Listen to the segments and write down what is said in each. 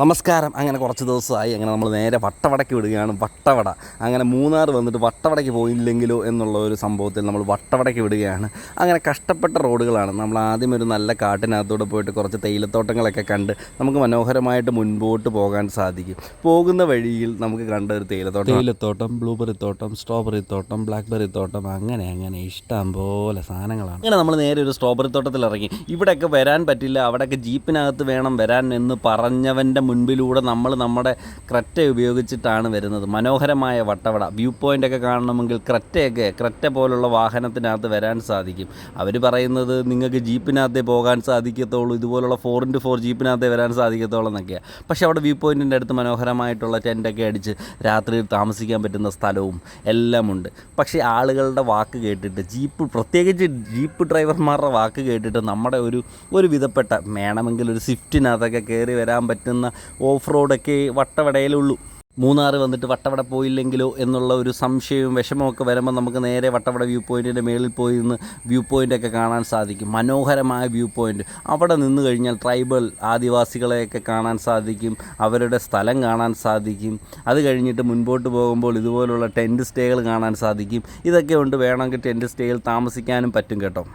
നമസ്കാരം. അങ്ങനെ കുറച്ച് ദിവസമായി അങ്ങനെ നമ്മൾ നേരെ വട്ടവടയ്ക്ക് വിടുകയാണ്. വട്ടവട. അങ്ങനെ മൂന്നാർ വന്നിട്ട് വട്ടവടയ്ക്ക് പോയില്ലെങ്കിലോ എന്നുള്ള ഒരു സംഭവത്തിൽ നമ്മൾ വട്ടവടയ്ക്ക് വിടുകയാണ്. അങ്ങനെ കഷ്ടപ്പെട്ട റോഡുകളാണ്. നമ്മൾ ആദ്യം ഒരു നല്ല കാട്ടിനകത്തൂടെ പോയിട്ട് കുറച്ച് തേയിലത്തോട്ടങ്ങളൊക്കെ കണ്ട് നമുക്ക് മനോഹരമായിട്ട് മുൻപോട്ട് പോകാൻ സാധിക്കും. പോകുന്ന വഴിയിൽ നമുക്ക് കണ്ട ഒരു തേയിലത്തോട്ടം. തേയിലത്തോട്ടം ബ്ലൂബെറി തോട്ടം സ്ട്രോബെറി തോട്ടം ബ്ലാക്ക്ബെറി തോട്ടം അങ്ങനെ അങ്ങനെ ഇഷ്ടം പോലെ സാധനങ്ങളാണ്. അങ്ങനെ നമ്മൾ നേരെ ഒരു സ്ട്രോബെറി തോട്ടത്തിൽ ഇറങ്ങി ഇവിടെയൊക്കെ വരാൻ പറ്റില്ല. അവിടെയൊക്കെ ജീപ്പിനകത്ത് വേണം വരാൻ എന്ന് പറഞ്ഞവന്റെ മുൻപിലൂടെ നമ്മൾ നമ്മുടെ ക്രറ്റ ഉപയോഗിച്ചിട്ടാണ് വരുന്നത്. മനോഹരമായ വട്ടവട. വ്യൂ പോയിന്റൊക്കെ കാണണമെങ്കിൽ ക്രറ്റയൊക്കെ ക്രറ്റ പോലുള്ള വാഹനത്തിനകത്ത് വരാൻ സാധിക്കും. അവർ പറയുന്നത് നിങ്ങൾക്ക് ജീപ്പിനകത്തേ പോകാൻ സാധിക്കത്തുള്ളൂ ഇതുപോലുള്ള ഫോർ ഇന്റു ഫോർ ജീപ്പിനകത്തേ വരാൻ സാധിക്കത്തുള്ളൂ എന്നൊക്കെയാണ് പക്ഷേ അവിടെ വ്യൂ പോയിന്റിന്റെ അടുത്ത് മനോഹരമായിട്ടുള്ള ടെന്റൊക്കെ അടിച്ച് രാത്രിയിൽ താമസിക്കാൻ പറ്റുന്ന സ്ഥലവും എല്ലാം ഉണ്ട് പക്ഷേ ആളുകളുടെ വാക്ക് കേട്ടിട്ട് ജീപ്പ് പ്രത്യേകിച്ച് ജീപ്പ് ഡ്രൈവർമാരുടെ വാക്ക് കേട്ടിട്ട് നമ്മുടെ ഒരു ഒരു വിധപ്പെട്ട വേണമെങ്കിൽ ഒരു സ്വിഫ്റ്റിനകത്തൊക്കെ കയറി വരാൻ പറ്റുന്ന ഓഫ് റോഡൊക്കെ വട്ടവടയിലുള്ളൂ. മൂന്നാർ വന്നിട്ട് വട്ടവട പോയില്ലെങ്കിലോ എന്നുള്ള ഒരു സംശയവും വിഷമമൊക്കെ വരുമ്പോൾ നമുക്ക് നേരെ വട്ടവട വ്യൂ പോയിന്റിന്റെ മേളിൽ പോയി നിന്ന് വ്യൂ പോയിന്റൊക്കെ കാണാൻ സാധിക്കും. മനോഹരമായ വ്യൂ പോയിന്റ് അവിടെ നിന്ന് കഴിഞ്ഞാൽ ട്രൈബൽ ആദിവാസികളെയൊക്കെ കാണാൻ സാധിക്കും. അവരുടെ സ്ഥലം കാണാൻ സാധിക്കും. അത് കഴിഞ്ഞിട്ട് മുൻപോട്ട് പോകുമ്പോൾ ഇതുപോലുള്ള ടെന്റ് സ്റ്റേകൾ കാണാൻ സാധിക്കും. ഇതൊക്കെ ഉണ്ട് വേണമെങ്കിൽ ടെന്റ് സ്റ്റേയിൽ താമസിക്കാനും പറ്റും കേട്ടോ.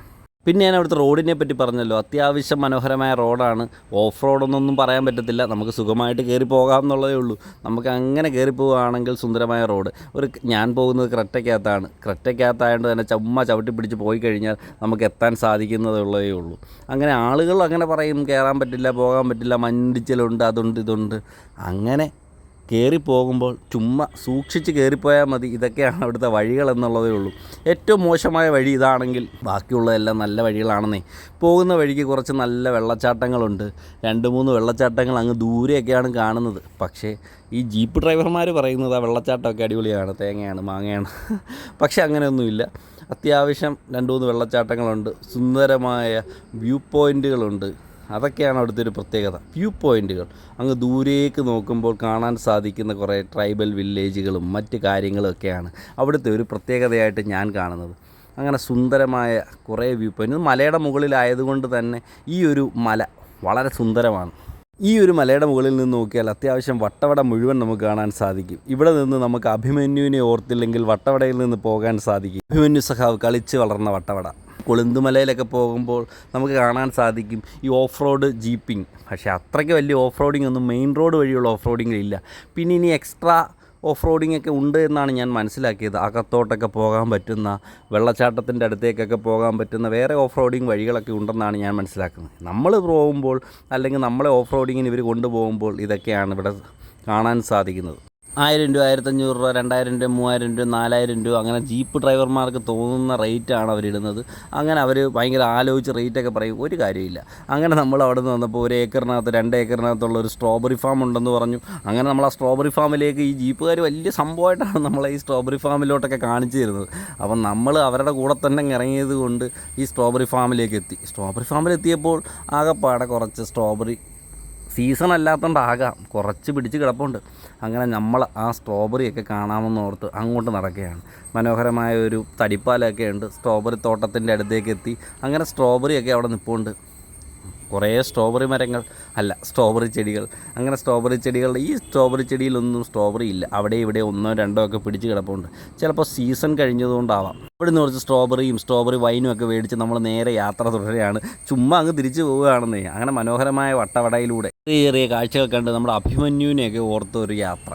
പിന്നെ ഞാൻ അവിടുത്തെ റോഡിനെ പറ്റി പറഞ്ഞല്ലോ. അത്യാവശ്യം മനോഹരമായ റോഡാണ്. ഓഫ് റോഡൊന്നൊന്നും പറയാൻ പറ്റത്തില്ല. നമുക്ക് സുഖമായിട്ട് കയറി പോകാം എന്നുള്ളതേ ഉള്ളൂ. നമുക്ക് അങ്ങനെ കയറി പോവുകയാണെങ്കിൽ സുന്ദരമായ റോഡ്. ഒരു ഞാൻ പോകുന്നത് ക്രെറ്റയ്ക്കകത്താണ്. ക്രെറ്റയ്ക്കകത്തായതുകൊണ്ട് തന്നെ ചുമ്മാ ചവിട്ടി പിടിച്ച് പോയി കഴിഞ്ഞാൽ നമുക്ക് എത്താൻ സാധിക്കുന്നതുള്ളതേ ഉള്ളൂ. അങ്ങനെ ആളുകൾ അങ്ങനെ പറയും കയറാൻ പറ്റില്ല പോകാൻ പറ്റില്ല മഞ്ഞിടിച്ചിലുണ്ട് അതുണ്ട് ഇതുണ്ട്. അങ്ങനെ കയറി പോകുമ്പോൾ ചുമ്മാ സൂക്ഷിച്ച് കയറിപ്പോയാൽ മതി. ഇതൊക്കെയാണ് അവിടുത്തെ വഴികൾ എന്നുള്ളതേ ഉള്ളൂ. ഏറ്റവും മോശമായ വഴി ഇതാണെങ്കിൽ ബാക്കിയുള്ളതെല്ലാം നല്ല വഴികളാണെന്നേ. പോകുന്ന വഴിക്ക് കുറച്ച് നല്ല വെള്ളച്ചാട്ടങ്ങളുണ്ട്. രണ്ട് മൂന്ന് വെള്ളച്ചാട്ടങ്ങൾ അങ്ങ് ദൂരെയൊക്കെയാണ് കാണുന്നത്. പക്ഷേ ഈ ജീപ്പ് ഡ്രൈവർമാർ പറയുന്നത് ആ വെള്ളച്ചാട്ടമൊക്കെ അടിപൊളിയാണ് തേങ്ങയാണ് മാങ്ങയാണ്. പക്ഷേ അങ്ങനെയൊന്നുമില്ല. അത്യാവശ്യം രണ്ട് മൂന്ന് വെള്ളച്ചാട്ടങ്ങളുണ്ട്. സുന്ദരമായ വ്യൂ പോയിന്റുകളുണ്ട് അതൊക്കെയാണ് അവിടുത്തെ ഒരു പ്രത്യേകത. വ്യൂ പോയിന്റുകൾ അങ്ങ് ദൂരേക്ക് നോക്കുമ്പോൾ കാണാൻ സാധിക്കുന്ന കുറേ ട്രൈബൽ വില്ലേജുകളും മറ്റ് കാര്യങ്ങളൊക്കെയാണ് അവിടുത്തെ ഒരു പ്രത്യേകതയായിട്ട് ഞാൻ കാണുന്നത്. അങ്ങനെ സുന്ദരമായ കുറേ വ്യൂ പോയിന്റ് മലയുടെ മുകളിലായതുകൊണ്ട് തന്നെ ഈ ഒരു മല വളരെ സുന്ദരമാണ്. ഈ ഒരു മലയുടെ മുകളിൽ നിന്ന് നോക്കിയാൽ അത്യാവശ്യം വട്ടവട മുഴുവൻ നമുക്ക് കാണാൻ സാധിക്കും. ഇവിടെ നിന്ന് നമുക്ക് അഭിമന്യുവിനെ ഓർത്തില്ലെങ്കിൽ വട്ടവടയിൽ നിന്ന് പോകാൻ സാധിക്കും. അഭിമന്യു സഖാവ് കളിച്ച് വളർന്ന വട്ടവട. കൊളുന്തുമലയിലൊക്കെ പോകുമ്പോൾ നമുക്ക് കാണാൻ സാധിക്കും ഈ ഓഫ് റോഡ് ജീപ്പിംഗ്. പക്ഷേ അത്രയ്ക്ക് വലിയ ഓഫ് റോഡിംഗ് ഒന്നും മെയിൻ റോഡ് വഴിയുള്ള ഓഫ് റോഡിംഗ് ഇല്ല. പിന്നെ ഇനി എക്സ്ട്രാ ഓഫ് റോഡിംഗ് ഒക്കെ ഉണ്ട് എന്നാണ് ഞാൻ മനസ്സിലാക്കിയത്. അകത്തോട്ടൊക്കെ പോകാൻ പറ്റുന്ന വെള്ളച്ചാട്ടത്തിന്റെ അടുത്തേക്കൊക്കെ പോകാൻ പറ്റുന്ന വേറെ ഓഫ് റോഡിംഗ് വഴികളൊക്കെ ഉണ്ടെന്നാണ് ഞാൻ മനസ്സിലാക്കുന്നത്. നമ്മൾ പോകുമ്പോൾ അല്ലെങ്കിൽ നമ്മളെ ഓഫ് റോഡിങ്ങിന് ഇവർ കൊണ്ടുപോകുമ്പോൾ ഇതൊക്കെയാണ് ഇവിടെ കാണാൻ സാധിക്കുന്നത്. ആയിരം രൂപ ആയിരത്തഞ്ഞൂറ് രൂപ രണ്ടായിരം രൂപ മൂവായിരം രൂപ നാലായിരം രൂപ അങ്ങനെ ജീപ്പ് ഡ്രൈവർമാർക്ക് തോന്നുന്ന റേറ്റാണ് അവരിടുന്നത്. അങ്ങനെ അവർ ഭയങ്കര ആലോചിച്ച് റേറ്റൊക്കെ പറയും. ഒരു കാര്യമില്ല അങ്ങനെ നമ്മൾ അവിടെ നിന്ന് വന്നപ്പോൾ ഒരു ഏക്കറിനകത്ത് രണ്ട് ഏക്കറിനകത്തുള്ള ഒരു സ്ട്രോബെറി ഫാം ഉണ്ടെന്ന് പറഞ്ഞു. അങ്ങനെ നമ്മൾ ആ സ്ട്രോബെറി ഫാമിലേക്ക് ഈ ജീപ്പുകാർ വലിയ സംഭവമായിട്ടാണ് നമ്മളെ ഈ സ്ട്രോബെറി ഫാമിലോട്ടൊക്കെ കാണിച്ചു തരുന്നത്. അപ്പം നമ്മൾ അവരുടെ കൂടെ തന്നെ ഇറങ്ങിയത് കൊണ്ട് ഈ സ്ട്രോബെറി ഫാമിലേക്ക് എത്തി. സ്ട്രോബെറി ഫാമിലെത്തിയപ്പോൾ ആകെപ്പാടെ കുറച്ച് സ്ട്രോബെറി സീസൺ അല്ലാത്തതുകൊണ്ടാകാം കുറച്ച് പിടിച്ച് കിടപ്പുണ്ട്. അങ്ങനെ നമ്മൾ ആ സ്ട്രോബെറിയൊക്കെ കാണാമെന്ന് ഓർത്ത് അങ്ങോട്ട് നടക്കുകയാണ്. മനോഹരമായ ഒരു തടിപ്പാലൊക്കെ ഉണ്ട്. സ്ട്രോബെറി തോട്ടത്തിന്റെ അടുത്തേക്ക് എത്തി. അങ്ങനെ സ്ട്രോബെറിയൊക്കെ അവിടെ നിൽപ്പുണ്ട് കുറേ സ്ട്രോബെറി മരങ്ങൾ അല്ല സ്ട്രോബെറി ചെടികൾ. അങ്ങനെ സ്ട്രോബെറി ചെടികളുടെ ഈ സ്ട്രോബെറി ചെടിയിലൊന്നും സ്ട്രോബെറി ഇല്ല. അവിടെ ഇവിടെ ഒന്നോ രണ്ടോ ഒക്കെ പിടിച്ച് കിടപ്പുണ്ട്. ചിലപ്പോൾ സീസൺ കഴിഞ്ഞതുകൊണ്ടാവാം. ഇവിടുന്ന് കുറച്ച് സ്ട്രോബെറിയും സ്ട്രോബെറി വൈനും ഒക്കെ മേടിച്ച് നമ്മൾ നേരെ യാത്ര തുടരുകയാണ്. ചുമ്മാ അങ്ങ് തിരിച്ചു പോവുകയാണെന്നേ. അങ്ങനെ മനോഹരമായ വട്ടവടയിലൂടെ ചെറിയ ചെറിയ കാഴ്ചകൾ കണ്ട് നമ്മുടെ അഭിമന്യുവിനെയൊക്കെ ഓർത്ത ഒരു യാത്ര.